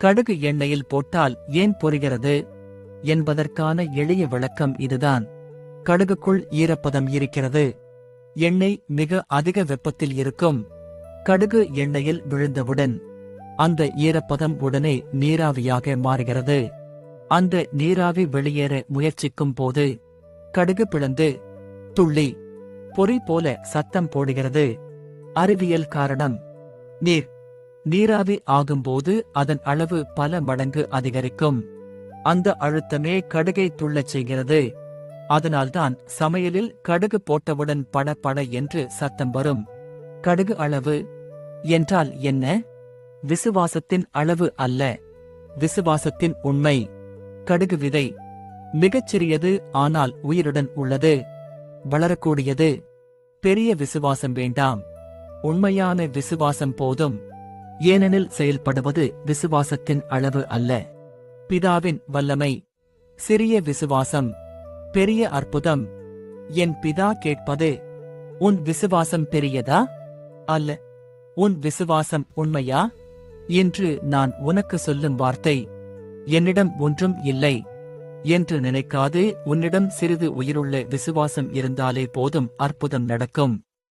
கடுகு எண்ணெயில் போட்டால் ஏன் பொரிகிறது என்பதற்கான எளிய விளக்கம் இதுதான். கடுகுக்குள் ஈரப்பதம் இருக்கிறது. எண்ணெய் மிக அதிக வெப்பத்தில் இருக்கும். கடுகு எண்ணெயில் விழுந்தவுடன் அந்த ஈரப்பதம் உடனே நீராவியாக மாறுகிறது. அந்த நீராவி வெளியேற முயற்சிக்கும் போது கடுகு பிளந்து துள்ளி பொறி போல சத்தம் போடுகிறது. அறிவியல் காரணம். நீர் நீராவி ஆகும்போது அதன் அளவு பல மடங்கு அதிகரிக்கும். அந்த அழுத்தமே கடுகை துள்ளச் செய்கிறது. அதனால்தான் சமையலில் கடுகு போட்டவுடன் பட பட என்று சத்தம் வரும். கடுகு அளவு என்றால் என்ன? விசுவாசத்தின் அளவு அல்ல. விசுவாசத்தின் உண்மை. கடுகு விதை மிகச்சிறியது ஆனால் உயிருடன் உள்ளது. வளரக்கூடியது. பெரிய விசுவாசம் வேண்டாம். உண்மையான விசுவாசம் போதும். ஏனெனில் செயல்படுவது விசுவாசத்தின் அளவு அல்ல. பிதாவின் வல்லமை சிறிய விசுவாசம் பெரிய அற்புதம். என் பிதா கேட்பது உன் விசுவாசம் பெரியதா? அல்ல உன் விசுவாசம் உண்மையா? என்று நான் உனக்கு சொல்லும் வார்த்தை என்னிடம் ஒன்றும் இல்லை. என்று நினைக்காது உன்னிடம் சிறிது உயிருள்ள விசுவாசம் இருந்தாலே போதும் அற்புதம் நடக்கும்.